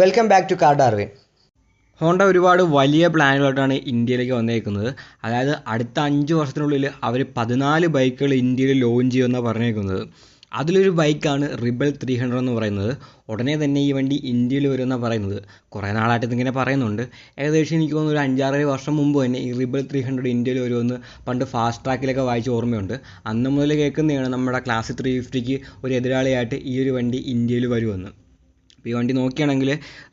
Welcome back to car Darwin Honda ഒരുപാട് വലിയ പ്ലാനുകളായിട്ടാണ് ഇന്ത്യയിലേക്ക് വന്നേക്കുന്നത്. അതായത് അടുത്ത അഞ്ച് വർഷത്തിനുള്ളിൽ അവർ പതിനാല് ബൈക്കുകൾ ഇന്ത്യയിൽ ലോഞ്ച് ചെയ്യുമെന്നാണ് പറഞ്ഞേക്കുന്നത്. അതിലൊരു ബൈക്കാണ് റിബൽ ത്രീ ഹൺഡ്രഡ് എന്ന് പറയുന്നത്. ഉടനെ തന്നെ ഈ വണ്ടി ഇന്ത്യയിൽ വരുമെന്നാണ് പറയുന്നത്. കുറേ നാളായിട്ട് ഇതിങ്ങനെ പറയുന്നുണ്ട്. ഏകദേശം എനിക്ക് തോന്നുന്നു ഒരു അഞ്ചാറര വർഷം മുമ്പ് തന്നെ ഈ റിബൽ ത്രീ ഹൺഡ്രഡ് ഇന്ത്യയിൽ വരുമെന്ന് പണ്ട് ഫാസ്റ്റ് ട്രാക്കിലൊക്കെ വായിച്ച ഓർമ്മയുണ്ട്. അന്ന് മുതൽ കേൾക്കുന്നതാണ് നമ്മുടെ ക്ലാസ് ത്രീ ഫിഫ്റ്റിക്ക് ഒരു എതിരാളിയായിട്ട് ഈ ഒരു വണ്ടി ഇന്ത്യയിൽ വരുമെന്ന്. ഇപ്പോൾ ഈ വണ്ടി നോക്കുകയാണെങ്കിൽ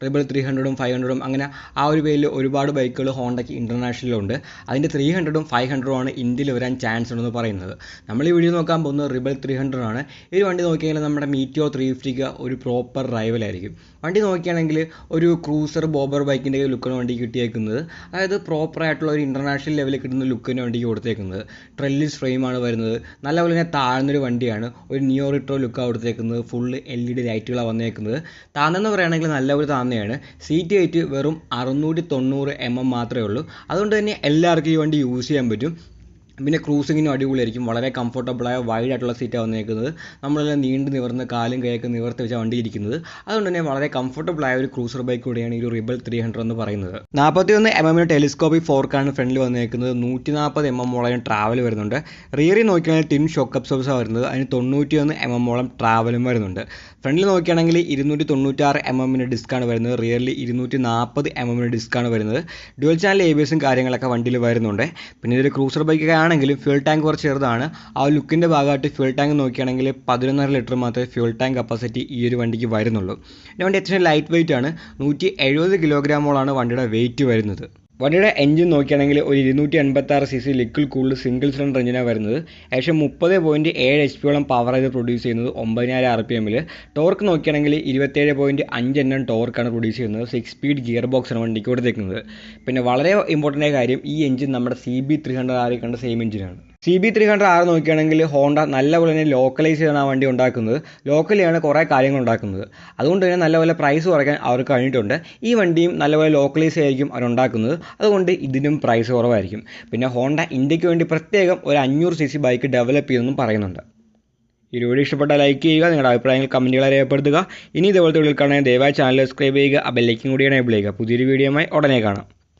റിബൽ ത്രീ ഹൺഡ്രഡും ഫൈവ് ഹൺഡ്രഡും അങ്ങനെ ആ ഒരു പേരിൽ ഒരുപാട് ബൈക്കുകൾ ഹോണ്ടയ്ക്ക് ഇന്റർനാഷണലിലുണ്ട് അതിന്റെ ത്രീ ഹൺഡ്രഡും ഫൈവ് ഹൺഡ്രഡും ആണ് ഇന്ത്യയിൽ വരാൻ ചാൻസ് ഉണ്ടെന്ന് പറയുന്നത്. നമ്മൾ ഈ വീഡിയോ നോക്കാൻ പോകുന്നത് റിബൽ ത്രീ ഹൺഡ്രഡ് ആണ്. ഈ വണ്ടി നോക്കിയാൽ നമ്മുടെ മീറ്റിയോ ത്രീ ഫിഫ്റ്റിക്ക് ഒരു പ്രോപ്പർ റൈവലായിരിക്കും വണ്ടി നോക്കുകയാണെങ്കിൽ ഒരു ക്രൂസർ ബോബർ ബൈക്കിന്റെ ലുക്കാണ് വണ്ടി കിട്ടിയേക്കുന്നത്. അതായത് പ്രോപ്പർ ആയിട്ടുള്ള ഒരു ഇന്റർനാഷണൽ ലെവലിൽ കിട്ടുന്ന ലുക്കിന് വണ്ടിക്ക് കൊടുത്തേക്കുന്നത്. ട്രെല്ലിസ് ഫ്രെയിമാണ് വരുന്നത്. നല്ലപോലെ തന്നെ താഴ്ന്നൊരു വണ്ടിയാണ്. ഒരു നിയോ റിട്രോ ലുക്കാണ് കൊടുത്തേക്കുന്നത്. ഫുള്ള് എൽ ഇ ഡി ലൈറ്റുകളാണ് വന്നേക്കുന്നത്. താന്നെന്ന് പറയുകയാണെങ്കിൽ നല്ല ഒരു താന്നയാണ്. സീറ്റ് ഹൈറ്റ് വെറും അറുന്നൂറ്റി തൊണ്ണൂറ് എം എം മാത്രമേ ഉള്ളൂ. അതുകൊണ്ട് തന്നെ എല്ലാവർക്കും ഈ വണ്ടി യൂസ് ചെയ്യാൻ പറ്റും. പിന്നെ ക്രൂസിങ്ങിനും അടിപൊളിയായിരിക്കും. വളരെ കംഫർട്ടബിളായ വൈഡ് ആയിട്ടുള്ള സീറ്റാണ് വന്നേക്കുന്നത്. നമ്മളെല്ലാം നീണ്ടു നിവർന്ന് കാലും കൈയൊക്കെ നിവർത്തി വെച്ചാൽ വണ്ടി ഇരിക്കുന്നത് അതുകൊണ്ട് തന്നെ വളരെ കംഫർട്ടബിളായ ഒരു ക്രൂസർ ബൈക്ക് കൂടിയാണ് ഈ ഒരു റിബൽ ത്രീ ഹൺഡ്രഡ് എന്ന് പറയുന്നത്. നാൽപ്പത്തി ഒന്ന് എം എമ്മിന് ടെലിസ്കോപ്പിക് ഫോർക്കാണ് ഫ്രണ്ടിൽ വന്നിരിക്കുന്നത് നൂറ്റി നാൽപ്പത് എം എം മോളം ട്രാവൽ വരുന്നുണ്ട്. റിയറി നോക്കിയാണെങ്കിൽ ടിൻ ഷോക്ക് അബ്സോർബ്സാണ് വരുന്നത്. അതിന് തൊണ്ണൂറ്റി ഒന്ന് എം എം മോളം ട്രാവലും വരുന്നുണ്ട്. ഫ്രണ്ടിൽ നോക്കുകയാണെങ്കിൽ ഇരുന്നൂറ്റി തൊണ്ണൂറ്റാറ് എം എമ്മിന് ഡിസ്കാണ് വരുന്നത്. റിയറിൽ ഇരുന്നൂറ്റി നാൽപ്പത് എം എമ്മിന് ഡിസ്കാണ് വരുന്നത് ഡുവൽ ചാനൽ എ ബി എസും കാര്യങ്ങളൊക്കെ വണ്ടിയിൽ വരുന്നുണ്ട്. പിന്നെ ഇതൊരു ക്രൂസർ ബൈക്കൊക്കെ ആണെങ്കിലും ഫ്യൂൽ ടാങ്ക് കുറച്ച് ചെറുതാണ്. ആ ലുക്കിന്റെ ഭാഗമായിട്ട് ഫ്യൂൽ ടാങ്ക് നോക്കുകയാണെങ്കിൽ പതിനൊന്നര ലിറ്റർ മാത്രമേ ഫ്യൂൽ ടാങ്ക് കപ്പാസിറ്റി ഈ ഒരു വണ്ടിക്ക് വരുന്നുള്ളൂ. ഈ വണ്ടി അത്യാവശ്യം ലൈറ്റ് വെയിറ്റ് ആണ്. നൂറ്റി എഴുപത് കിലോഗ്രാമോളാണ് വണ്ടിയുടെ വെയിറ്റ് വരുന്നത്. വണ്ടിയുടെ എഞ്ചിൻ നോക്കുകയാണെങ്കിൽ ഒരു ഇരുന്നൂറ്റി എൺപത്തി ആറ് C C liquid cooled single cylinder എഞ്ചിനാണ് വരുന്നത്. ഏകദേശം മുപ്പത് പോയിന്റ് ഏഴ് എച്ച് പിയോളം പവർ ഇത് പ്രൊഡ്യൂസ് ചെയ്യുന്നത്. ഒമ്പതിനായിരം ആർ പി എമ്മിൽ ടോർക്ക് നോക്കുകയാണെങ്കിൽ ഇരുപത്തേഴ് പോയിന്റ് അഞ്ച് എണ്ണം ടോർക്കാണ് പ്രൊഡ്യൂസ് ചെയ്യുന്നത്. സിക്സ് സ്പീഡ് ഗിയർ ബോക്സാണ് വണ്ടിക്ക് കൊടുത്തേക്കുന്നത്. പിന്നെ വളരെ ഇമ്പോർട്ടന്റ് ആയ കാര്യം ഈ എഞ്ചിൻ നമ്മുടെ സി ബി ത്രീ ഹൺഡ്രഡ് ആറിൽ കണ്ട സെയിം എഞ്ചിനാണ് സി ബി ത്രീ ഹൺഡ്രഡ് ആറ് നോക്കുകയാണെങ്കിൽ ഹോണ്ട നല്ലപോലെ തന്നെ ലോക്കലൈസ് ചെയ്താണ് ആ വണ്ടി ഉണ്ടാക്കുന്നത്. ലോക്കലിയാണ് കുറേ കാര്യങ്ങൾ ഉണ്ടാക്കുന്നത്. അതുകൊണ്ട് തന്നെ നല്ലപോലെ പ്രൈസ് കുറയ്ക്കാൻ അവർക്ക് കഴിഞ്ഞിട്ടുണ്ട്. ഈ വണ്ടിയും നല്ലപോലെ ലോക്കലൈസ് ആയിരിക്കും അവരുണ്ടാക്കുന്നത് അതുകൊണ്ട് ഇതിനും പ്രൈസ് കുറവായിരിക്കും. പിന്നെ ഹോണ്ട ഇന്ത്യയ്ക്ക് വേണ്ടി പ്രത്യേകം ഒരു അഞ്ഞൂറ് സി സി ബൈക്ക് ഡെവലപ്പ് ചെയ്യുമെന്നും പറയുന്നുണ്ട്. ഈ വീഡിയോ ഇഷ്ടപ്പെട്ടാൽ ലൈക്ക് ചെയ്യുക നിങ്ങളുടെ അഭിപ്രായങ്ങൾ കമന്റുകളെ രേഖപ്പെടുത്തുക ഇനി ഇതുപോലത്തെ വീഡിയോ കാണാൻ ദയവായി ചാനൽ സബ്സ്ക്രൈബ് ചെയ്യുക. ആ ബെല്ലൈക്കും കൂടി എനേബിൾ ചെയ്യുക. പുതിയൊരു വീഡിയോയുമായി ഉടനെ കാണാം.